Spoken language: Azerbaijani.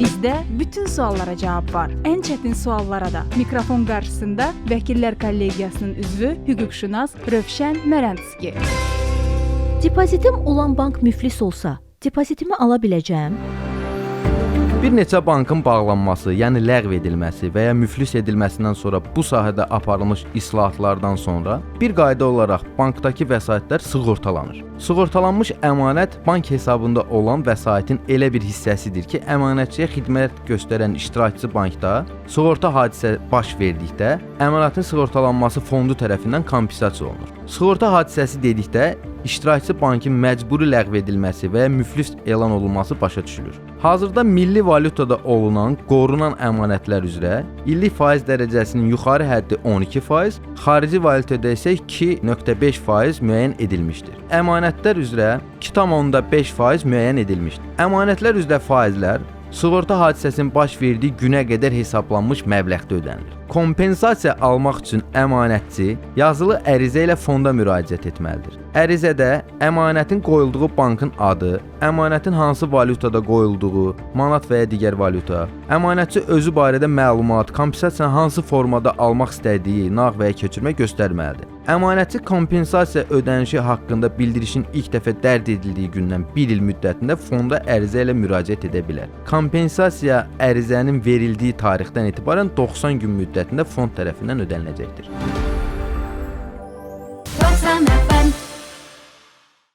Bizdə bütün suallara cavab var. Ən çətin suallara da. Mikrofon qarşısında Vəkillər Kollegiyasının üzvü, hüquqşünas Rövşən Mərəndski. Depozitim olan bank müflis olsa, depozitimi ala biləcəm? Bir neçə bankın bağlanması, yəni ləğv edilməsi və ya müflis edilməsindən sonra bu sahədə aparılmış islahatlardan sonra bir qayda olaraq bankdakı vəsaitlər sığortalanır. Sığortalanmış əmanət bank hesabında olan vəsaitin elə bir hissəsidir ki, əmanətçiyə xidmət göstərən iştirakçı bankda sığorta hadisə baş verdikdə əmanətin sığortalanması fondu tərəfindən kompensasiya olunur. Sığorta hadisəsi dedikdə iştirakçı bankın məcburi ləğv edilməsi və ya müflis elan olunması başa düşülür. Hazırda milli valyutada olunan qorunan əmanətlər üzrə illik faiz dərəcəsinin yuxarı həddi 12%, xarici valyutada isə 2.5% müəyyən edilmişdir. Əmanətlər üzrə 2.5% müəyyən edilmişdir. Əmanətlər üzrə faizlər sığorta hadisəsinin baş verdiyi günə qədər hesablanmış məbləğdə ödənilir. Kompensasiya almaq üçün əmanətçi yazılı ərizə ilə fonda müraciət etməlidir. Ərizədə əmanətin qoyulduğu bankın adı, əmanətin hansı valyutada qoyulduğu, manat və ya digər valyuta, əmanətçi özü barədə məlumat, kompensasiyanı hansı formada almaq istədiyi, nağd və ya köçürmə göstərməlidir. Əmanətçi kompensasiya ödənişi haqqında bildirişin ilk dəfə dərd edildiyi gündən 1 il müddətində fonda ərizə ilə müraciət edə bilər. Kompensasiya ərizənin verildiyi tarixdən etibarən 90 gün müddətində fond tərəfindən ödəniləcəkdir.